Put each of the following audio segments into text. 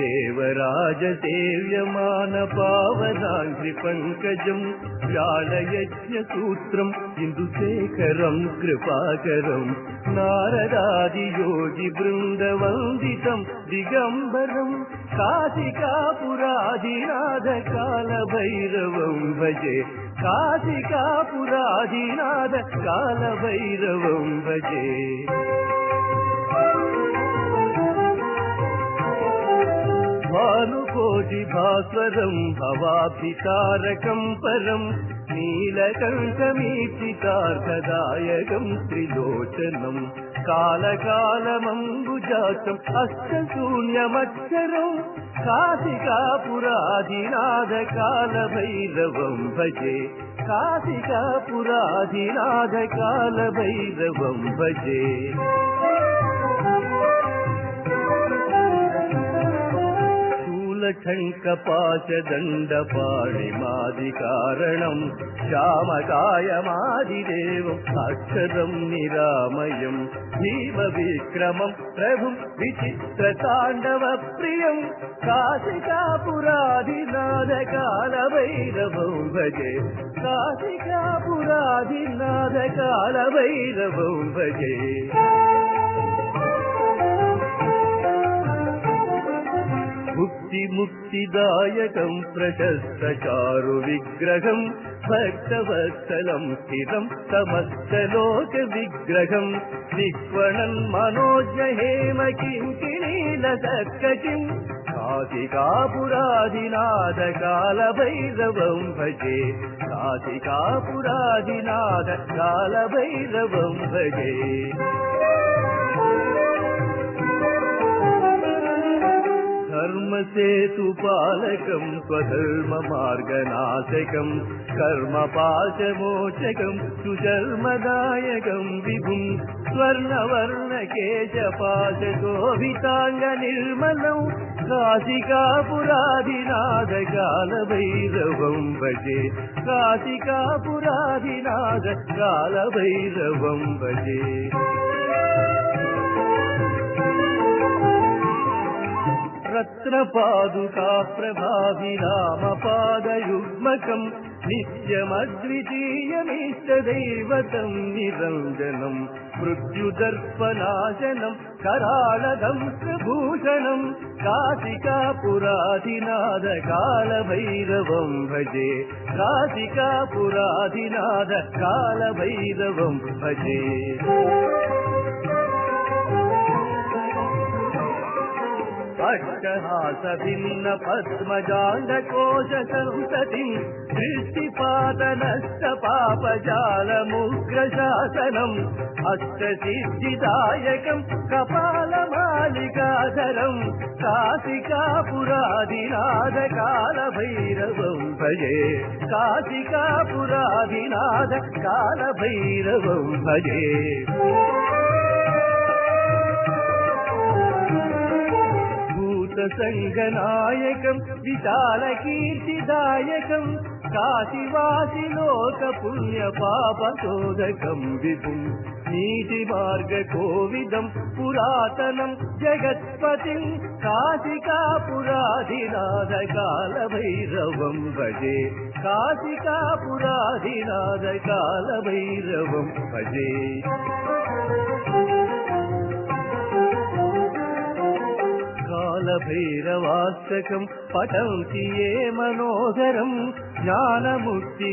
தேவராஜ சேவியமான பாவதாங்கி பங்கஜம் ஜாலயஜ சூத்திரம் இந்து சேகரம் கிருபாகரம் நாரதாதி யோகி பிருந்த வந்திதம் திகம்பரம் காசிகாபுராதிநாத காலபைரவம் பஜே. காசிகாபுராதிநாத காலபைரவம் பஜே. భానుకోటి భాస్వరం భవాభితారకం పరం నీలకంఠమీచితార్థదాయకం త్రిలోచనం కాలకాలమంబుజాతం అష్టశూన్యమక్షరం కాశికాపురాధినాథ కాల భైరవం शङ्कपाशदण्डपाणि मादिकारणम् श्यामकायमादिदेवम् अक्षरम् निरामयम् जीवविक्रमम् प्रभुम् विचित्रताण्डवप्रियम् काशिकापुराधिनादकालभैरवौ भजे काशिकापुराधिनादकालभैरवौ भजे मुक्तिदायकम् प्रशस्तचारुविग्रहम् भक्तवत्सलम् स्थितम् समस्तलोकविग्रहम् निष्वणन् मनोजहेम किम् किनीलसत्कटिम् काशिकापुराधिनाथकालभैरवम् भजे काशिकापुराधिनाथकालभैरवम् भजे कर्मसेतुपालकं स्वधर्ममार्गनाशकं कर्मपाशमोचकं सुधर्मदायकं विभुं स्वर्णवर्णकेशपाशशोभिताङ्गनिर्मलौ काशिकापुराधिनाथकालभैरवं भजे काशिकापुराधिनाथकालभैरवं भजे रत्र पादुका प्रभावि रामपादयुग्मकम् नित्यमद्वितीयमीष्टदैवतम् निरञ्जनम् मृत्युदर्पनाशनम् करालदम् प्रभूषणम् काशिकापुराधिनादकालभैरवम् भजे काशिकापुराधिनादकालभैरवम् भजे అట్టహాసభిన్న పద్మజాండకోశంసతి దృష్టిపాతనష్ట పాపజాలముగ్రశాసనం అష్టసిద్ధిదాయకం కపాలమాలికాధరం కాశికాపురాధినాథకాలభైరవం కాల భైరవం భయే சங்கநாயகம் விசால கீர்த்திதாயகம் காசிவாசி லோக புண்ணிய பாப சோதகம் விபும். நீதி மார்க கோவிதம் புராதனம் ஜெகத்பதி காசிகா புராதிநாத கால பைரவம் பஜே. காசிகா புராதிநாத கால பைரவம் பஜே. भैरवासकम् पठन्ति ये मनोहरम् ज्ञानमूर्ति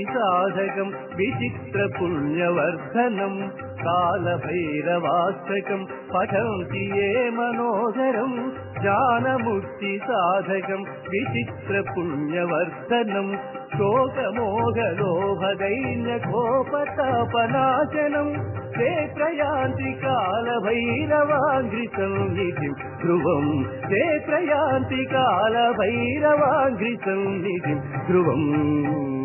विचित्रपुण्यवर्धनम् विचित्र पठन्ति ये मनोहरम् ज्ञानमूर्ति विचित्रपुण्यवर्धनम् विचित्र ప్రయాంతి కాల భైరవాంగ్రితం నిధిం ధ్రువం. తే ప్రయాంతి కాల భైరవాంగ్రితం నిధిం ధ్రువం.